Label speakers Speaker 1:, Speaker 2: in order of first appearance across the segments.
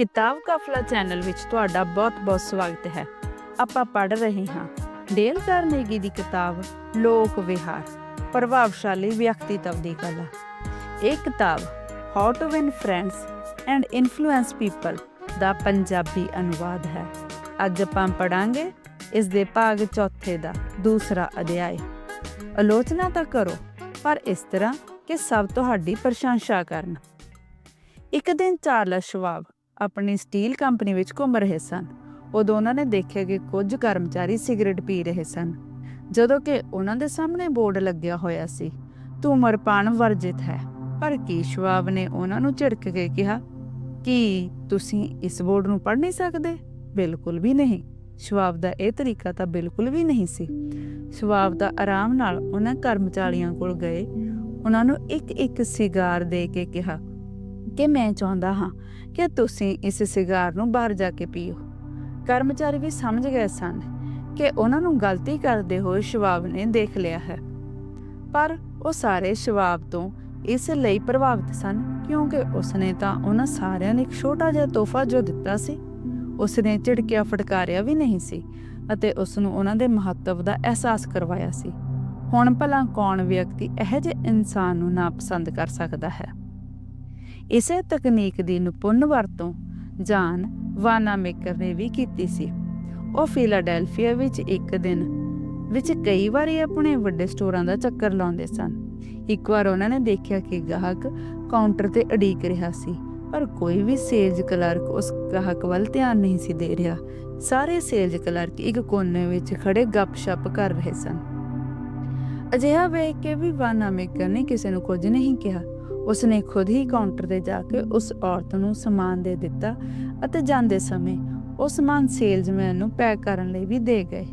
Speaker 1: ਕਿਤਾਬ ਕਾਫਲਾ ਚੈਨਲ ਵਿੱਚ ਤੁਹਾਡਾ ਬਹੁਤ-ਬਹੁਤ ਸਵਾਗਤ ਹੈ। ਆਪਾਂ ਪੜ੍ਹ ਰਹੇ ਹਾਂ ਡੇਲ ਕਾਰਨੇਗੀ ਦੀ ਕਿਤਾਬ ਲੋਕ ਵਿਹਾਰ, ਪ੍ਰਭਾਵਸ਼ਾਲੀ ਵਿਅਕਤੀਤਵ ਦੀ ਕਲਾ। ਇਹ ਕਿਤਾਬ how to win friends and influence people ਦਾ ਪੰਜਾਬੀ ਅਨੁਵਾਦ ਹੈ। ਅੱਜ ਆਪਾਂ ਪੜਾਂਗੇ ਇਸ ਦੇ ਭਾਗ ਚੌਥੇ ਦਾ ਦੂਸਰਾ ਅਧਿਆਇ। ਆਲੋਚਨਾ ਤਾਂ ਕਰੋ, ਪਰ ਇਸ ਤਰ੍ਹਾਂ ਕਿ ਸਭ ਤੁਹਾਡੀ ਪ੍ਰਸ਼ੰਸਾ ਕਰਨ। ਇੱਕ ਦਿਨ ਚਾਰਲਸ ਸ਼ਵਾਬ ਆਪਣੀ ਸਟੀਲ ਕੰਪਨੀ ਵਿੱਚ ਘੁੰਮ ਰਹੇ ਸਨ। ਉਦੋਂ ਉਹਨਾਂ ਨੇ ਦੇਖਿਆ ਕਿ ਕੁਝ ਕਰਮਚਾਰੀ ਸਿਗਰਟ ਪੀ ਰਹੇ ਸਨ। ਜਦੋਂ ਕਿ ਉਹਨਾਂ ਦੇ ਸਾਹਮਣੇ ਬੋਰਡ ਲੱਗਿਆ ਹੋਇਆ ਸੀ ਧੂਮਰਪਾਨ ਵਰਜਿਤ ਹੈ। ਪਰ ਕੀ ਸ਼ਵਾਬ ਨੇ ਉਹਨਾਂ ਨੂੰ ਝਿੜਕ ਕੇ ਕਿਹਾ, ਕਿ ਤੁਸੀਂ ਇਸ ਬੋਰਡ ਨੂੰ ਪੜ੍ਹ ਨਹੀਂ ਸਕਦੇ? ਬਿਲਕੁਲ ਵੀ ਨਹੀਂ। ਸ਼ਵਾਬ ਦਾ ਇਹ ਤਰੀਕਾ ਤਾਂ ਬਿਲਕੁਲ ਵੀ ਨਹੀਂ ਸੀ। ਸ਼ਵਾਬ ਦਾ ਆਰਾਮ ਨਾਲ ਉਹਨਾਂ ਕਰਮਚਾਰੀਆਂ ਕੋਲ ਗਏ। ਉਹਨਾਂ ਨੂੰ ਇੱਕ ਇੱਕ ਸਿਗਾਰ ਦੇ ਕੇ ਕਿਹਾ ਕਿ ਮੈਂ ਚਾਹੁੰਦਾ ਹਾਂ ਕਿ ਤੁਸੀਂ ਇਸ ਸਿਗਾਰ ਨੂੰ ਬਾਹਰ ਜਾ ਕੇ ਪੀਓ। ਕਰਮਚਾਰੀ ਵੀ ਸਮਝ ਗਏ ਸਨ ਕਿ ਉਹਨਾਂ ਨੂੰ ਗਲਤੀ ਕਰਦੇ ਹੋਏ ਸ਼ਵਾਬ ਨੇ ਦੇਖ ਲਿਆ ਹੈ। ਪਰ ਉਹ ਸਾਰੇ ਸ਼ਵਾਬ ਤੋਂ ਇਸ ਲਈ ਪ੍ਰਭਾਵਿਤ ਸਨ ਕਿਉਂਕਿ ਉਸਨੇ ਤਾਂ ਉਹਨਾਂ ਸਾਰਿਆਂ ਨੂੰ ਇੱਕ ਛੋਟਾ ਜਿਹਾ ਤੋਹਫਾ ਜੋ ਦਿੱਤਾ ਸੀ। ਉਸਨੇ ਝਿੜਕਿਆ ਫਟਕਾਰਿਆ ਵੀ ਨਹੀਂ ਸੀ ਅਤੇ ਉਸ ਨੂੰ ਉਹਨਾਂ ਦੇ ਮਹੱਤਵ ਦਾ ਅਹਿਸਾਸ ਕਰਵਾਇਆ ਸੀ। ਹੁਣ ਭਲਾ ਕੌਣ ਵਿਅਕਤੀ ਇਹੋ ਜਿਹੇ ਇਨਸਾਨ ਨੂੰ ਨਾਪਸੰਦ ਕਰ ਸਕਦਾ ਹੈ? ਇਸੇ ਤਕਨੀਕ ਦੀ ਨਿਪੁੰਨ ਵਰਤੋਂ ਜਾਨ ਵਾਨਾਮੇਕਰ ਨੇ ਵੀ ਕੀਤੀ ਸੀ। ਉਹ ਫਿਲਾਡੈਲਫੀਆ ਵਿੱਚ ਇੱਕ ਦਿਨ, ਵਿੱਚ ਕਈ ਵਾਰੀ ਆਪਣੇ ਵੱਡੇ ਸਟੋਰਾਂ ਦਾ ਚੱਕਰ ਲਾਉਂਦੇ ਸਨ। ਇੱਕ ਵਾਰ ਉਹਨਾਂ ਨੇ ਦੇਖਿਆ ਕਿ ਗਾਹਕ ਕਾਊਂਟਰ ਤੇ ਅੜੀਕ ਰਿਹਾ ਸੀ, ਪਰ ਕੋਈ ਵੀ ਸੇਲਜ਼ ਕਲਰਕ ਉਸ ਗਾਹਕ ਵੱਲ ਧਿਆਨ ਨਹੀਂ ਸੀ ਦੇ ਰਿਹਾ। ਸਾਰੇ ਸੇਲਜ਼ ਕਲਰਕ ਇੱਕ ਕੋਨੇ ਵਿੱਚ ਖੜੇ ਗੱਪ-ਸ਼ੱਪ ਕਰ ਰਹੇ ਸਨ। ਅਜਿਹਾ ਵੇਖ ਕੇ ਵੀ ਵਾਨਾਮੇਕਰ ਨੇ ਕਿਸੇ ਨੂੰ ਕੁਝ ਨਹੀਂ ਕਿਹਾ। ਉਸਨੇ ਖੁਦ ਹੀ ਕਾਊਂਟਰ ਤੇ ਜਾ ਕੇ ਉਸ ਔਰਤ ਨੂੰ ਸਮਾਨ ਦੇ ਦਿੱਤਾ ਅਤੇ ਜਾਂਦੇ ਸਮੇਂ ਉਹ ਸਮਾਨ ਸੇਲਜ਼ਮੈਨ ਨੂੰ ਪੈਕ ਕਰਨ ਲਈ ਵੀ ਦੇ ਗਏ।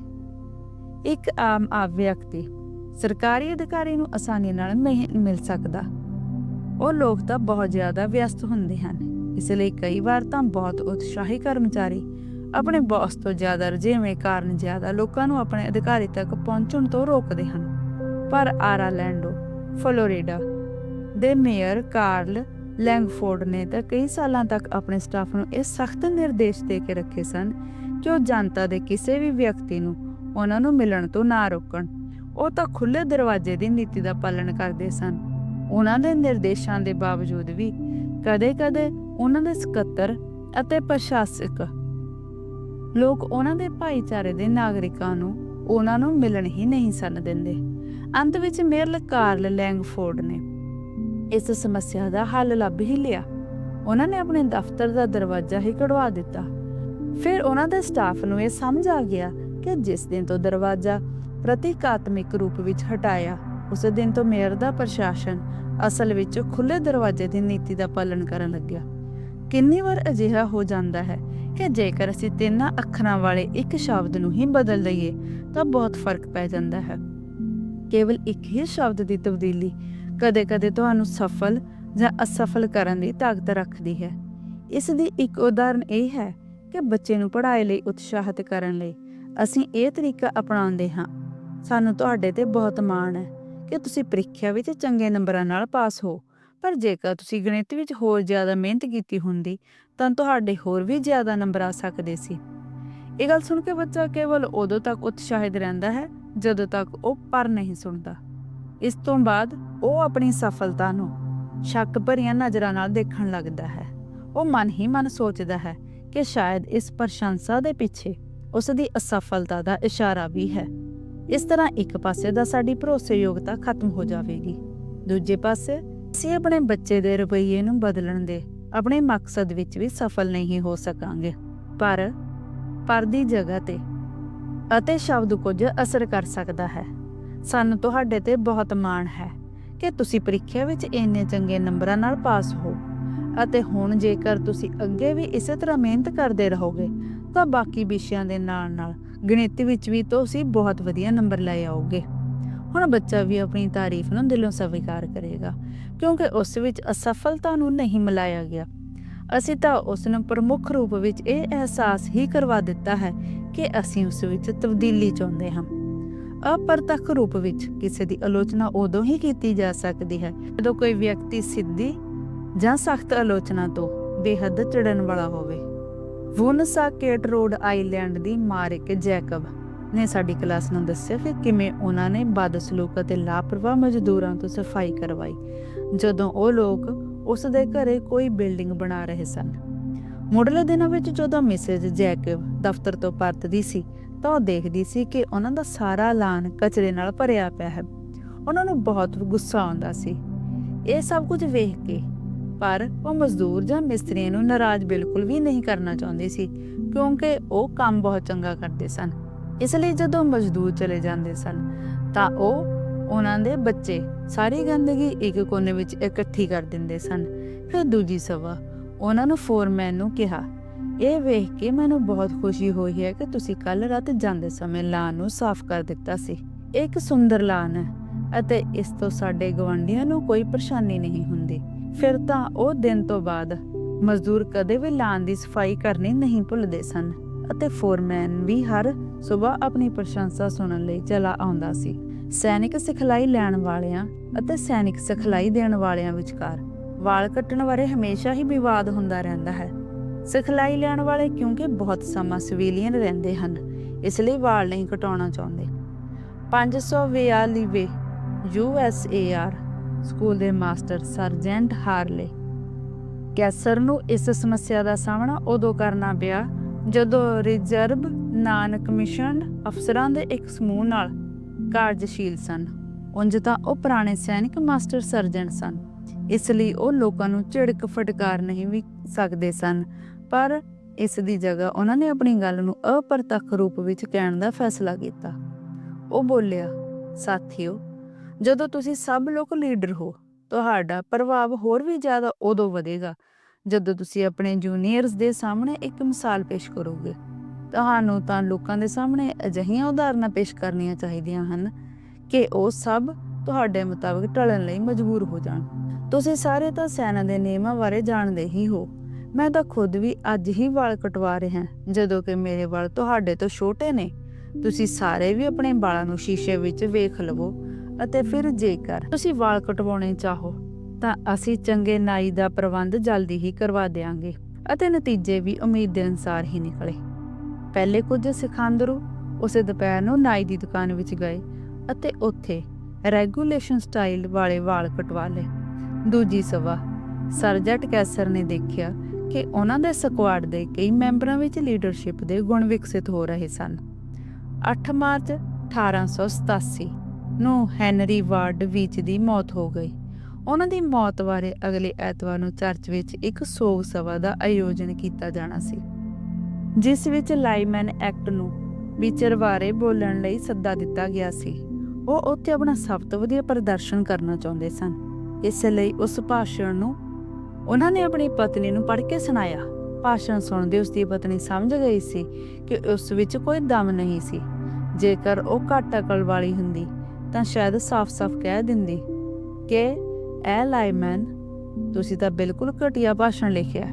Speaker 1: ਇੱਕ ਆਮ ਵਿਅਕਤੀ ਸਰਕਾਰੀ ਅਧਿਕਾਰੀ ਨੂੰ ਆਸਾਨੀ ਨਾਲ ਨਹੀਂ ਮਿਲ ਸਕਦਾ। ਉਹ ਲੋਕ ਤਾਂ ਬਹੁਤ ਜ਼ਿਆਦਾ ਵਿਅਸਤ ਹੁੰਦੇ ਹਨ। ਇਸ ਲਈ ਕਈ ਵਾਰ ਤਾਂ ਬਹੁਤ ਉਤਸ਼ਾਹੀ ਕਰਮਚਾਰੀ ਆਪਣੇ ਬੌਸ ਤੋਂ ਜ਼ਿਆਦਾ ਰਜੇਵੇਂ ਕਾਰਨ ਜ਼ਿਆਦਾ ਲੋਕਾਂ ਨੂੰ ਆਪਣੇ ਅਧਿਕਾਰੀ ਤੱਕ ਪਹੁੰਚਣ ਤੋਂ ਰੋਕਦੇ ਹਨ। ਪਰ ਆਰਾਲੈਂਡੋ ਫਲੋਰੀਡਾ ਦੇ ਮੇਅਰ ਕਾਰਲ ਲੈਂਗਫੋਰਡ ਨੇ ਤਾਂ ਕਈ ਸਾਲਾਂ ਤੱਕ ਆਪਣੇ ਸਟਾਫ ਨੂੰ ਇਹ ਸਖਤ ਨਿਰਦੇਸ਼ ਦੇ ਕੇ ਰੱਖੇ ਸਨ ਕਿ ਉਹ ਜਨਤਾ ਦੇ ਕਿਸੇ ਵੀ ਵਿਅਕਤੀ ਨੂੰ ਉਹਨਾਂ ਨੂੰ ਮਿਲਣ ਤੋਂ ਨਾ ਰੋਕਣ। ਉਹ ਤਾਂ ਖੁੱਲੇ ਦਰਵਾਜ਼ੇ ਦੀ ਨੀਤੀ ਦਾ ਪਾਲਣ ਕਰਦੇ ਸਨ। ਉਹਨਾਂ ਦੇ ਨਿਰਦੇਸ਼ਾਂ ਦੇ ਬਾਵਜੂਦ ਵੀ ਕਦੇ-ਕਦੇ ਉਹਨਾਂ ਦੇ ਸਕੱਤਰ ਅਤੇ ਪ੍ਰਸ਼ਾਸਕ ਲੋਕ ਉਹਨਾਂ ਦੇ ਭਾਈਚਾਰੇ ਦੇ ਨਾਗਰਿਕਾਂ ਨੂੰ ਉਹਨਾਂ ਨੂੰ ਮਿਲਣ ਹੀ ਨਹੀਂ ਸਨ ਦਿੰਦੇ। ਅੰਤ ਵਿੱਚ ਮੇਅਰ ਕਾਰਲ ਲੈਂਗਫੋਰਡ ਨੇ ਇਸ ਸਮੱਸਿਆ ਦਾ ਹੱਲ ਲੱਭ ਹੀ ਲਿਆ। ਉਹਨਾਂ ਨੇ ਆਪਣੇ ਦਫ਼ਤਰ ਦਾ ਦਰਵਾਜ਼ਾ ਹੀ ਕਢਵਾ ਦਿੱਤਾ। ਫਿਰ ਉਹਨਾਂ ਦੇ ਸਟਾਫ ਨੂੰ ਇਹ ਸਮਝ ਆ ਗਿਆ ਕਿ ਜਿਸ ਦਿਨ ਤੋਂ ਦਰਵਾਜ਼ਾ ਪ੍ਰਤੀਕਾਤਮਿਕ ਰੂਪ ਵਿੱਚ ਹਟਾਇਆ, ਉਸ ਦਿਨ ਤੋਂ ਮੇਅਰ ਦਾ ਪ੍ਰਸ਼ਾਸਨ ਅਸਲ ਵਿੱਚ ਖੁੱਲੇ ਦਰਵਾਜ਼ੇ ਦੀ ਨੀਤੀ ਦਾ ਪਾਲਣ ਕਰਨ ਲੱਗਿਆ। ਕਿੰਨੀ ਵਾਰ ਅਜਿਹਾ ਹੋ ਜਾਂਦਾ ਹੈ ਕਿ ਜੇਕਰ ਅਸੀਂ ਤਿੰਨਾਂ ਅੱਖਰਾਂ ਵਾਲੇ ਇੱਕ ਸ਼ਬਦ ਨੂੰ ਹੀ ਬਦਲ ਦਈਏ, ਤਾਂ ਬਹੁਤ ਫ਼ਰਕ ਪੈ ਜਾਂਦਾ ਹੈ। ਕੇਵਲ ਇੱਕ ਹੀ ਸ਼ਬਦ ਦੀ ਤਬਦੀਲੀ ਕਦੇ-ਕਦੇ ਤੁਹਾਨੂੰ ਸਫਲ ਜਾਂ ਅਸਫਲ ਕਰਨ ਦੀ ਤਾਕਤ ਰੱਖਦੀ ਹੈ। ਇਸ ਦੀ ਇੱਕ ਉਦਾਹਰਨ ਇਹ ਹੈ ਕਿ ਬੱਚੇ ਨੂੰ ਪੜ੍ਹਾਈ ਲਈ ਉਤਸ਼ਾਹਿਤ ਕਰਨ ਲਈ ਅਸੀਂ ਇਹ ਤਰੀਕਾ ਅਪਣਾਉਂਦੇ ਹਾਂ। ਸਾਨੂੰ ਤੁਹਾਡੇ ਤੇ ਬਹੁਤ ਮਾਣ ਹੈ ਕਿ ਤੁਸੀਂ ਪ੍ਰੀਖਿਆ ਵਿੱਚ ਚੰਗੇ ਨੰਬਰਾਂ ਨਾਲ ਪਾਸ ਹੋ, ਪਰ ਜੇਕਰ ਤੁਸੀਂ ਗਣਿਤ ਵਿੱਚ ਹੋਰ ਜ਼ਿਆਦਾ ਮਿਹਨਤ ਕੀਤੀ ਹੁੰਦੀ, ਤਾਂ ਤੁਹਾਡੇ ਹੋਰ ਵੀ ਜ਼ਿਆਦਾ ਨੰਬਰ ਆ ਸਕਦੇ ਸੀ। ਇਹ ਗੱਲ ਸੁਣ ਕੇ ਬੱਚਾ ਕੇਵਲ ਉਦੋਂ ਤੱਕ ਉਤਸ਼ਾਹਿਤ ਰਹਿੰਦਾ ਹੈ ਜਦੋਂ ਤੱਕ ਉਹ ਪਰ ਨਹੀਂ ਸੁਣਦਾ। ਇਸ ਤੋਂ ਬਾਅਦ ਉਹ ਆਪਣੀ ਸਫਲਤਾ ਨੂੰ ਸ਼ੱਕ ਭਰੀਆਂ ਨਜ਼ਰਾਂ ਨਾਲ ਦੇਖਣ ਲੱਗਦਾ ਹੈ। ਉਹ ਮਨ ਹੀ ਮਨ ਸੋਚਦਾ ਹੈ ਕਿ ਸ਼ਾਇਦ ਇਸ ਪ੍ਰਸ਼ੰਸਾ ਦੇ ਪਿੱਛੇ ਉਸ ਦੀ ਅਸਫਲਤਾ ਦਾ ਇਸ਼ਾਰਾ ਵੀ ਹੈ। ਇਸ ਤਰ੍ਹਾਂ ਇੱਕ ਪਾਸੇ ਦਾ ਸਾਡੀ ਭਰੋਸੇਯੋਗਤਾ ਖਤਮ ਹੋ ਜਾਵੇਗੀ। ਦੂਜੇ ਪਾਸੇ, ਅਸੀਂ ਆਪਣੇ ਬੱਚੇ ਦੇ ਰਵੱਈਏ ਨੂੰ ਬਦਲਣ ਦੇ ਆਪਣੇ ਮਕਸਦ ਵਿੱਚ ਵੀ ਸਫਲ ਨਹੀਂ ਹੋ ਸਕਾਂਗੇ। ਪਰ ਪਰ ਦੀ ਜਗ੍ਹਾ ਤੇ ਅਤੇ ਸ਼ਬਦ ਕੁਝ ਅਸਰ ਕਰ ਸਕਦਾ ਹੈ। ਸਾਨੂੰ ਤੁਹਾਡੇ ਤੇ ਬਹੁਤ ਮਾਣ ਹੈ ਕਿ ਤੁਸੀਂ ਪ੍ਰੀਖਿਆ ਵਿੱਚ ਇੰਨੇ ਚੰਗੇ ਨੰਬਰਾਂ ਨਾਲ ਪਾਸ ਹੋ। ਅਤੇ ਹੁਣ ਜੇਕਰ ਤੁਸੀਂ ਅੱਗੇ ਵੀ ਇਸੇ ਤਰ੍ਹਾਂ ਮਿਹਨਤ ਕਰਦੇ ਰਹੋਗੇ, ਤਾਂ ਬਾਕੀ ਵਿਸ਼ਿਆਂ ਦੇ ਨਾਲ-ਨਾਲ ਗਣਿਤ ਵਿੱਚ ਵੀ ਤੁਸੀਂ ਬਹੁਤ ਵਧੀਆ ਨੰਬਰ ਲੈ ਆਓਗੇ। ਹੁਣ ਬੱਚਾ ਵੀ ਆਪਣੀ ਤਾਰੀਫ ਨੂੰ ਦਿਲੋਂ ਸਵੀਕਾਰ ਕਰੇਗਾ, ਕਿਉਂਕਿ ਉਸ ਵਿੱਚ ਅਸਫਲਤਾ ਨੂੰ ਨਹੀਂ ਮਿਲਾਇਆ ਗਿਆ। ਅਸੀਂ ਤਾਂ ਉਸ ਨੂੰ ਪ੍ਰਮੁੱਖ ਰੂਪ ਵਿੱਚ ਇਹ ਅਹਿਸਾਸ ਹੀ ਕਰਵਾ ਦਿੱਤਾ ਹੈ ਕਿ ਅਸੀਂ ਉਸ ਵਿੱਚ ਤਬਦੀਲੀ ਚਾਹੁੰਦੇ ਹਾਂ। ਅਪਰਤੱਖ ਰੂਪ ਵਿੱਚ ਕਿਸੇ ਦੀ ਆਲੋਚਨਾ ਉਦੋਂ ਹੀ ਕੀਤੀ ਜਾ ਸਕਦੀ ਹੈ, ਜਦੋਂ ਕੋਈ ਵਿਅਕਤੀ ਸਿੱਧੀ ਜਾਂ ਸਖਤ ਆਲੋਚਨਾ ਤੋਂ ਬੇਹੱਦ ਚੜਨ ਵਾਲਾ ਹੋਵੇ। ਵੁਨਸਾਕੇਟ ਰੋਡ ਆਈਲੈਂਡ ਦੀ ਮਾਰਿਕ ਜੈਕਬ ਨੇ ਸਾਡੀ ਕਲਾਸ ਨੂੰ ਦੱਸਿਆ ਕਿ ਕਿਵੇਂ ਉਹਨਾਂ ਨੇ ਬਦਸਲੂਕ ਅਤੇ ਲਾਪਰਵਾਹ ਮਜ਼ਦੂਰਾਂ ਤੋਂ ਸਫ਼ਾਈ ਕਰਵਾਈ, ਜਦੋਂ ਉਹ ਲੋਕ ਉਸ ਦੇ ਘਰੇ ਕੋਈ ਬਿਲਡਿੰਗ ਬਣਾ ਰਹੇ ਸਨ। ਮੁੱਢਲੇ ਦਿਨਾਂ ਵਿੱਚ ਜਦੋਂ ਮਿਸਿਸ ਜੈਕਬ ਦਫ਼ਤਰ ਤੋਂ ਪਰਤਦੀ ਸੀ ਤਾਂ ਉਹ ਦੇਖਦੀ ਸੀ ਕਿ ਉਹਨਾਂ ਦਾ ਸਾਰਾ ਲਾਨ ਕਚਰੇ ਨਾਲ ਭਰਿਆ ਪਿਆ ਹੈ। ਉਹਨਾਂ ਨੂੰ ਬਹੁਤ ਗੁੱਸਾ ਆਉਂਦਾ ਸੀ। ਇਹ ਸਭ ਕੁਝ ਵੇਖ ਕੇ, ਪਰ ਉਹ ਮਜ਼ਦੂਰ ਜਾਂ ਮਿਸਤਰੀਆਂ ਨੂੰ ਨਾਰਾਜ਼ ਬਿਲਕੁਲ ਵੀ ਨਹੀਂ ਕਰਨਾ ਚਾਹੁੰਦੀ ਸੀ, ਕਿਉਂਕਿ ਉਹ ਕੰਮ ਬਹੁਤ ਚੰਗਾ ਕਰਦੇ ਸਨ। ਇਸ ਲਈ ਜਦੋਂ ਮਜ਼ਦੂਰ ਚਲੇ ਜਾਂਦੇ ਸਨ, ਤਾਂ ਉਹ ਉਹਨਾਂ ਦੇ ਬੱਚੇ ਸਾਰੀ ਗੰਦਗੀ ਇੱਕ ਕੋਨੇ ਵਿੱਚ ਇਕੱਠੀ ਕਰ ਦਿੰਦੇ ਸਨ। ਫਿਰ ਦੂਜੀ ਸਵਾ ਉਹਨਾਂ ਨੂੰ ਫੋਰਮੈਨ ਨੂੰ ਕਿਹਾ ਇਹ ਵੇਖ ਕੇ ਮੈਨੂੰ ਬਹੁਤ ਖੁਸ਼ੀ ਹੋਈ ਹੈ ਕਿ ਤੁਸੀਂ ਕੱਲ ਰਾਤ ਜਾਂਦੇ ਸਮੇਂ ਲਾਨ ਨੂੰ ਸਾਫ਼ ਕਰ ਦਿੱਤਾ ਸੀ। ਇੱਕ ਸੁੰਦਰ ਲਾਨ ਹੈ ਅਤੇ ਇਸ ਤੋਂ ਸਾਡੇ ਗਵਾਂਢੀਆਂ ਨੂੰ ਕੋਈ ਪਰੇਸ਼ਾਨੀ ਨਹੀਂ ਹੁੰਦੀ। ਫਿਰ ਤਾਂ ਉਹ ਦਿਨ ਤੋਂ ਬਾਅਦ ਮਜ਼ਦੂਰ ਕਦੇ ਵੀ ਲਾਨ ਦੀ ਸਫ਼ਾਈ ਕਰਨੀ ਨਹੀਂ ਭੁੱਲਦੇ ਸਨ ਅਤੇ ਫੋਰਮੈਨ ਵੀ ਹਰ ਸਵੇਰ ਆਪਣੀ ਪ੍ਰਸ਼ੰਸਾ ਸੁਣਨ ਲਈ ਚਲਾ ਆਉਂਦਾ ਸੀ। ਸੈਨਿਕ ਸਿਖਲਾਈ ਲੈਣ ਵਾਲਿਆਂ ਅਤੇ ਸੈਨਿਕ ਸਿਖਲਾਈ ਦੇਣ ਵਾਲਿਆਂ ਵਿਚਕਾਰ ਵਾਲ ਕੱਟਣ ਬਾਰੇ ਹਮੇਸ਼ਾ ਹੀ ਵਿਵਾਦ ਹੁੰਦਾ ਰਹਿੰਦਾ ਹੈ। ਸਿਖਲਾਈ ਲੈਣ ਵਾਲੇ ਕਿਉਂਕਿ ਬਹੁਤ ਸਮਾਂ ਸਿਵਿਲੀਅਨ ਰਹਿੰਦੇ ਹਨ, ਇਸ ਲਈ ਵਾਲ ਨਹੀਂ ਕਟਾਉਣਾ ਚਾਹੁੰਦੇ। 542 ਵੇ ਯੂਐਸਏਆਰ ਸਕੂਲ ਦੇ ਮਾਸਟਰ ਸਰਜੈਂਟ ਹਾਰਲੇ। ਕੈਸਰ ਨੂੰ ਇਸ ਸਮੱਸਿਆ ਦਾ ਸਾਹਮਣਾ ਉਦੋਂ ਕਰਨਾ ਪਿਆ ਜਦੋਂ ਰਿਜ਼ਰਵ ਨਾਨ ਕਮਿਸ਼ਨਡ ਅਫਸਰਾਂ ਦੇ ਇੱਕ ਸਮੂਹ ਨਾਲ ਕਾਰਜਸ਼ੀਲ ਸਨ। ਉਂਝ ਤਾਂ ਉਹ ਪੁਰਾਣੇ ਸੈਨਿਕ ਮਾਸਟਰ ਸਰਜਨ ਸਨ। ਇਸ ਲਈ ਉਹ ਲੋਕਾਂ ਨੂੰ ਝਿੜਕ ਫਟਕਾਰ ਨਹੀਂ ਵੀ ਸਕਦੇ ਸਨ। ਪਰ ਇਸ ਦੀ ਜਗ੍ਹਾ ਉਹਨਾਂ ਨੇ ਆਪਣੀ ਗੱਲ ਨੂੰ ਅਪਰਤੱਖ ਰੂਪ ਵਿੱਚ ਕਹਿਣ ਦਾ ਫੈਸਲਾ ਕੀਤਾ। ਉਹ ਬੋਲਿਆ, ਸਾਥੀਓ, ਜਦੋਂ ਤੁਸੀਂ ਸਭ ਲੋਕ ਲੀਡਰ ਹੋ, ਤੁਹਾਡਾ ਪ੍ਰਭਾਵ ਹੋਰ ਵੀ ਜ਼ਿਆਦਾ ਉਦੋਂ ਵਧੇਗਾ ਜਦੋਂ ਤੁਸੀਂ ਆਪਣੇ ਜੂਨੀਅਰਸ ਦੇ ਸਾਹਮਣੇ ਇੱਕ ਮਿਸਾਲ ਪੇਸ਼ ਕਰੋਗੇ। ਤੁਹਾਨੂੰ ਤਾਂ ਲੋਕਾਂ ਦੇ ਸਾਹਮਣੇ ਅਜਿਹੀਆਂ ਉਦਾਹਰਨਾਂ ਪੇਸ਼ ਕਰਨੀਆਂ ਚਾਹੀਦੀਆਂ ਹਨ ਕਿ ਉਹ ਸਭ ਤੁਹਾਡੇ ਮੁਤਾਬਕ ਢਲਣ ਲਈ ਮਜਬੂਰ ਹੋ ਜਾਣ। ਤੁਸੀਂ ਸਾਰੇ ਤਾਂ ਸੈਨਾ ਦੇ ਨਿਯਮਾਂ ਬਾਰੇ ਜਾਣਦੇ ਹੀ ਹੋ। ਮੈਂ ਤਾਂ ਖੁਦ ਵੀ ਅੱਜ ਹੀ ਵਾਲ ਕਟਵਾ ਰਿਹਾ ਜਦੋਂ ਕਿ ਮੇਰੇ ਵਾਲ ਤੁਹਾਡੇ ਤੋਂ ਛੋਟੇ ਨੇ। ਤੁਸੀਂ ਸਾਰੇ ਵੀ ਆਪਣੇ ਵਾਲਾਂ ਨੂੰ ਸ਼ੀਸ਼ੇ ਵਿੱਚ ਵੇਖ ਲਵੋ ਅਤੇ ਫਿਰ ਜੇਕਰ ਤੁਸੀਂ ਵਾਲ ਕਟਵਾਉਣੇ ਚਾਹੋ, ਤਾਂ ਅਸੀਂ ਚੰਗੇ ਨਾਈ ਦਾ ਪ੍ਰਬੰਧ ਜਲਦੀ ਹੀ ਕਰਵਾ ਦੇਵਾਂਗੇ ਅਤੇ ਨਤੀਜੇ ਵੀ ਉਮੀਦ ਦੇ ਅਨੁਸਾਰ ਹੀ ਨਿਕਲੇ। ਪਹਿਲੇ ਕੁਝ ਸਿਖਾਂਦਰੂ ਉਸੇ ਦੁਪਹਿਰ ਨੂੰ ਨਾਈ ਦੀ ਦੁਕਾਨ ਵਿੱਚ ਗਏ ਅਤੇ ਉੱਥੇ ਰੈਗੂਲੇਸ਼ਨ ਸਟਾਈਲ ਵਾਲੇ ਵਾਲ ਕਟਵਾ ਲਏ। ਦੂਜੀ ਸਵਾ ਸਰਜਟ ਕੈਸਰ ਨੇ ਦੇਖਿਆ ਕਿ ਉਹਨਾਂ ਦੇ ਸਕੁਆਡ ਦੇ ਕਈ ਮੈਂਬਰਾਂ ਵਿੱਚ ਲੀਡਰਸ਼ਿਪ ਦੇ ਗੁਣ ਵਿਕਸਿਤ ਹੋ ਰਹੇ ਸਨ। 8 ਮਾਰਚ 1887 ਨੂੰ ਹੈਨਰੀ ਵਾਰਡ ਵਿੱਚ ਦੀ ਮੌਤ ਹੋ ਗਈ। ਉਹਨਾਂ ਦੀ ਮੌਤ ਬਾਰੇ ਅਗਲੇ ਐਤਵਾਰ ਨੂੰ ਚਰਚ ਵਿੱਚ ਇੱਕ ਸੋਗ ਸਭਾ ਦਾ ਆਯੋਜਨ ਕੀਤਾ ਜਾਣਾ ਸੀ, ਜਿਸ ਵਿੱਚ ਲਾਈਮੈਨ ਐਕਟ ਨੂੰ ਵਿਚਰ ਬਾਰੇ ਬੋਲਣ ਲਈ ਸੱਦਾ ਦਿੱਤਾ ਗਿਆ ਸੀ। ਉਹ ਉੱਥੇ ਆਪਣਾ ਸਭ ਤੋਂ ਵਧੀਆ ਪ੍ਰਦਰਸ਼ਨ ਕਰਨਾ ਚਾਹੁੰਦੇ ਸਨ। ਇਸ ਲਈ ਉਸ ਭਾਸ਼ਣ ਨੂੰ ਉਹਨਾਂ ਨੇ ਆਪਣੀ ਪਤਨੀ ਨੂੰ ਪੜ੍ਹ ਕੇ ਸੁਣਾਇਆ। ਭਾਸ਼ਣ ਸੁਣਦੇ ਉਸ ਦੀ ਪਤਨੀ ਸਮਝ ਗਈ ਸੀ ਕਿ ਉਸ ਵਿੱਚ ਕੋਈ ਦਮ ਨਹੀਂ ਸੀ। ਜੇਕਰ ਉਹ ਘੱਟ ਅਕਲ ਵਾਲੀ ਹੁੰਦੀ, ਤਾਂ ਸ਼ਾਇਦ ਸਾਫ਼-ਸਾਫ਼ ਕਹਿ ਦਿੰਦੀ ਕਿ, ਐ ਲਾਈਮੈਨ ਤੁਸੀਂ ਤਾਂ ਬਿਲਕੁਲ ਘਟੀਆ ਭਾਸ਼ਣ ਲਿਖਿਆ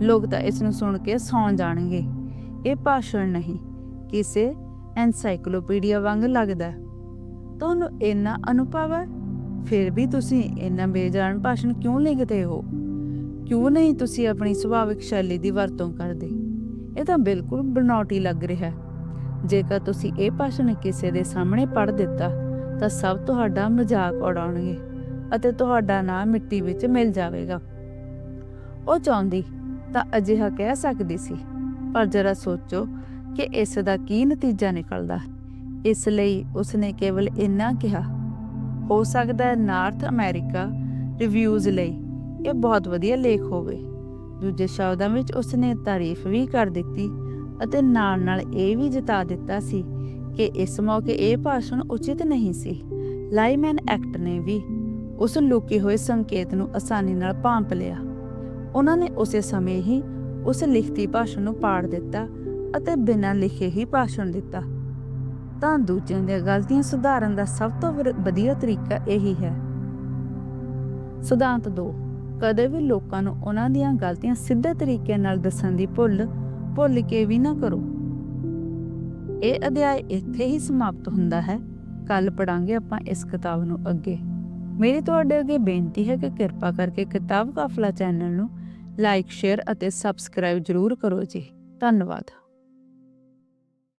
Speaker 1: ਲੋਕ ਤਾਂ ਇਸ ਨੂੰ ਸੁਣ ਕੇ ਸੌਂ ਜਾਣਗੇ। ਇਹ ਭਾਸ਼ਣ ਨਹੀਂ, ਕਿਸੇ ਐਨਸਾਈਕਲੋਪੀਡੀਆ ਵਾਂਗ ਲੱਗਦਾ ਤੁਹਾਨੂੰ ਇੰਨਾ ਅਨੁਭਵ ਹੈ? ਫਿਰ ਵੀ ਤੁਸੀਂ ਇੰਨਾ ਬੇਜਾਨ ਭਾਸ਼ਣ ਕਿਉਂ ਲਿਖਦੇ ਹੋ? ਕਿਉਂ ਨਹੀਂ ਤੁਸੀਂ ਆਪਣੀ ਸੁਭਾਵਿਕ ਸ਼ੈਲੀ ਦੀ ਵਰਤੋਂ ਕਰਦੇ? ਇਹ ਤਾਂ ਬਿਲਕੁਲ ਬਨਾਉਟੀ ਲੱਗ ਰਿਹਾ ਜੇਕਰ ਤੁਸੀਂ ਇਹ ਭਾਸ਼ਣ ਕਿਸੇ ਦੇ ਸਾਹਮਣੇ ਪੜ੍ਹ ਦਿੱਤਾ, ਤਾਂ ਸਭ ਤੁਹਾਡਾ ਮਜ਼ਾਕ ਉਡਾਉਣਗੇ ਅਤੇ ਤੁਹਾਡਾ ਨਾਂ ਮਿੱਟੀ ਵਿੱਚ ਮਿਲ ਜਾਵੇਗਾ। ਉਹ ਚਾਹੁੰਦੀ ਤਾਂ ਅਜਿਹਾ ਕਹਿ ਸਕਦੀ ਸੀ, ਪਰ ਜਰਾ ਸੋਚੋ ਕਿ ਇਸ ਦਾ ਕੀ ਨਤੀਜਾ ਨਿਕਲਦਾ। ਇਸ ਲਈ ਉਸਨੇ ਕੇਵਲ ਇੰਨਾ ਕਿਹਾ, ਹੋ ਸਕਦਾ ਹੈ ਨਾਰਥ ਅਮਰੀਕਾ ਰਿਵਿਊਜ਼ ਲਈ ਇਹ ਬਹੁਤ ਵਧੀਆ ਲੇਖ ਹੋਵੇ। ਦੂਜੇ ਸ਼ਬਦਾਂ ਵਿੱਚ ਉਸਨੇ ਤਾਰੀਫ ਵੀ ਕਰ ਦਿੱਤੀ ਅਤੇ ਨਾਲ ਨਾਲ ਇਹ ਵੀ ਜਤਾ ਦਿੱਤਾ ਸੀ ਕਿ ਇਸ ਮੌਕੇ ਇਹ ਭਾਸ਼ਣ ਉਚਿਤ ਨਹੀਂ ਸੀ। ਲਾਈਮੈਨ ਐਕਟ ਨੇ ਵੀ ਉਸ ਲੁਕੇ ਹੋਏ ਸੰਕੇਤ ਨੂੰ ਆਸਾਨੀ ਨਾਲ ਭਾਂਪ ਲਿਆ। ਉਹਨਾਂ ਨੇ ਉਸੇ ਸਮੇਂ ਹੀ ਉਸ ਲਿਖਤੀ ਭਾਸ਼ਣ ਨੂੰ ਪਾੜ ਦਿੱਤਾ ਅਤੇ ਬਿਨਾਂ ਲਿਖੇ ਹੀ ਭਾਸ਼ਣ ਦਿੱਤਾ। ਤਾਂ ਦੂਜਿਆਂ ਦੀਆਂ ਗਲਤੀਆਂ ਸੁਧਾਰਨ ਦਾ ਸਭ ਤੋਂ ਵਧੀਆ ਤਰੀਕਾ ਇਹੀ ਹੈ। ਸਿਧਾਂਤ 2 ਕਦੇ ਵੀ ਲੋਕਾਂ ਨੂੰ ਉਹਨਾਂ ਦੀਆਂ ਗਲਤੀਆਂ ਸਿੱਧੇ ਤਰੀਕੇ ਨਾਲ ਦੱਸਣ ਦੀ ਭੁੱਲ ਭੁੱਲ ਕੇ ਵੀ ਨਾ ਕਰੋ। ਇਹ ਅਧਿਆਇ ਇੱਥੇ ਹੀ ਸਮਾਪਤ ਹੁੰਦਾ ਹੈ। ਕੱਲ ਪੜਾਂਗੇ ਆਪਾਂ ਇਸ ਕਿਤਾਬ ਨੂੰ ਅੱਗੇ। ਮੇਰੀ ਤੁਹਾਡੇ ਅੱਗੇ ਬੇਨਤੀ ਹੈ ਕਿ ਕਿਰਪਾ ਕਰਕੇ ਕਿਤਾਬ ਕਾਫਲਾ ਚੈਨਲ ਨੂੰ ਲਾਈਕ, ਸ਼ੇਅਰ ਅਤੇ ਸਬਸਕ੍ਰਾਈਬ ਜ਼ਰੂਰ ਕਰੋ ਜੀ। ਧੰਨਵਾਦ।